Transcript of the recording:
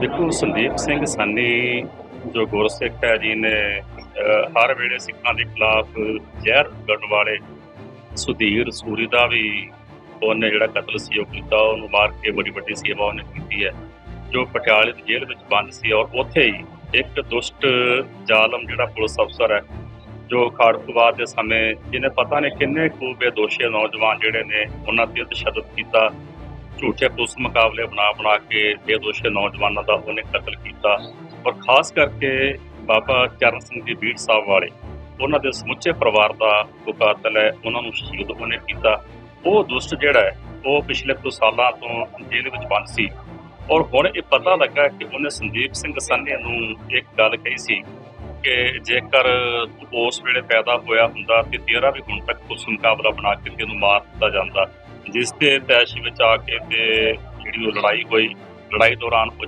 ਦੇਖੋ, ਸੰਦੀਪ ਸਿੰਘ ਸਾਨੀ, ਜੋ ਗੁਰਸਿੱਖ ਹੈ ਜੀ, ਨੇ ਹਰ ਵੇਲੇ ਸਿੱਖਾਂ ਦੇ ਖਿਲਾਫ ਜ਼ਹਿਰ ਕਰਨ ਵਾਲੇ ਸੁਧੀਰ ਸੂਰੀ ਦਾ ਵੀ ਉਹਨੇ ਜਿਹੜਾ ਕਤਲ ਸੀ, ਉਹ ਕੀਤਾ, ਉਹਨੂੰ ਮਾਰ ਕੇ ਬੜੀ ਵੱਡੀ ਸੇਵਾ ਉਹਨੇ ਕੀਤੀ ਹੈ, ਜੋ ਪਟਿਆਲੇ ਦੀ ਜੇਲ੍ਹ ਵਿੱਚ ਬੰਦ ਸੀ ਔਰ ਉੱਥੇ ਹੀ ਇੱਕ ਦੁਸ਼ਟ ਜ਼ਾਲਮ ਜਿਹੜਾ ਪੁਲਿਸ ਅਫਸਰ ਹੈ, ਜੋ ਖਾੜਕੂਵਾਦ ਦੇ ਸਮੇਂ, ਜਿਹਨੇ ਪਤਾ ਨਹੀਂ ਕਿੰਨੇ ਖੂਬੇ ਬੇਦੋਸ਼ੀ ਨੌਜਵਾਨ ਜਿਹੜੇ ਨੇ, ਉਹਨਾਂ ਤੇ ਤਸ਼ੱਦਦ ਕੀਤਾ ਝੂਠੇ ਪੁਲਿਸ ਮੁਕਾਬਲੇ ਬਣਾ ਬਣਾ ਕੇ ਬੇਦੋਸ਼ੀ ਨੌਜਵਾਨਾਂ ਦਾ ਉਹਨੇ ਕਤਲ ਕੀਤਾ। ਔਰ ਖਾਸ ਕਰਕੇ ਬਾਬਾ ਚਰਨ ਸਿੰਘ ਜੀ ਬੀੜ ਸਾਹਿਬ ਵਾਲੇ, ਉਹਨਾਂ ਦੇ ਸਮੁੱਚੇ ਪਰਿਵਾਰ ਦਾ ਉਹ ਕਾਤਲ ਹੈ, ਉਹਨਾਂ ਨੂੰ ਸ਼ਹੀਦ ਉਹਨੇ ਕੀਤਾ। ਉਹ ਦੁਸ਼ਟ ਜਿਹੜਾ ਹੈ, ਉਹ ਪਿਛਲੇ ਕੁਝ ਸਾਲਾਂ ਤੋਂ ਜੇਲ੍ਹ ਵਿੱਚ ਬੰਦ ਸੀ। ਔਰ ਹੁਣ ਇਹ ਪਤਾ ਲੱਗਾ ਕਿ ਉਹਨੇ ਸੰਦੀਪ ਸਿੰਘ ਸਾਨੇ ਨੂੰ ਇੱਕ ਗੱਲ ਕਹੀ ਸੀ ਕਿ ਜੇਕਰ ਉਸ ਵੇਲੇ ਪੈਦਾ ਹੋਇਆ ਹੁੰਦਾ ਤੇ ਤੇਰਾ ਵੀ ਹੁਣ ਤੱਕ ਉਸ ਮੁਕਾਬਲਾ ਬਣਾ ਕੇ ਤੈਨੂੰ ਮਾਰ ਦਿੱਤਾ ਜਾਂਦਾ ਜਿਸ ਦੇ ਤੈਸ਼ ਵਿੱਚ ਆ ਕੇ ਤੇ ਜਿਹੜੀ ਉਹ ਲੜਾਈ ਹੋਈ ਲੜਾਈ ਦੌਰਾਨ ਕੁਝ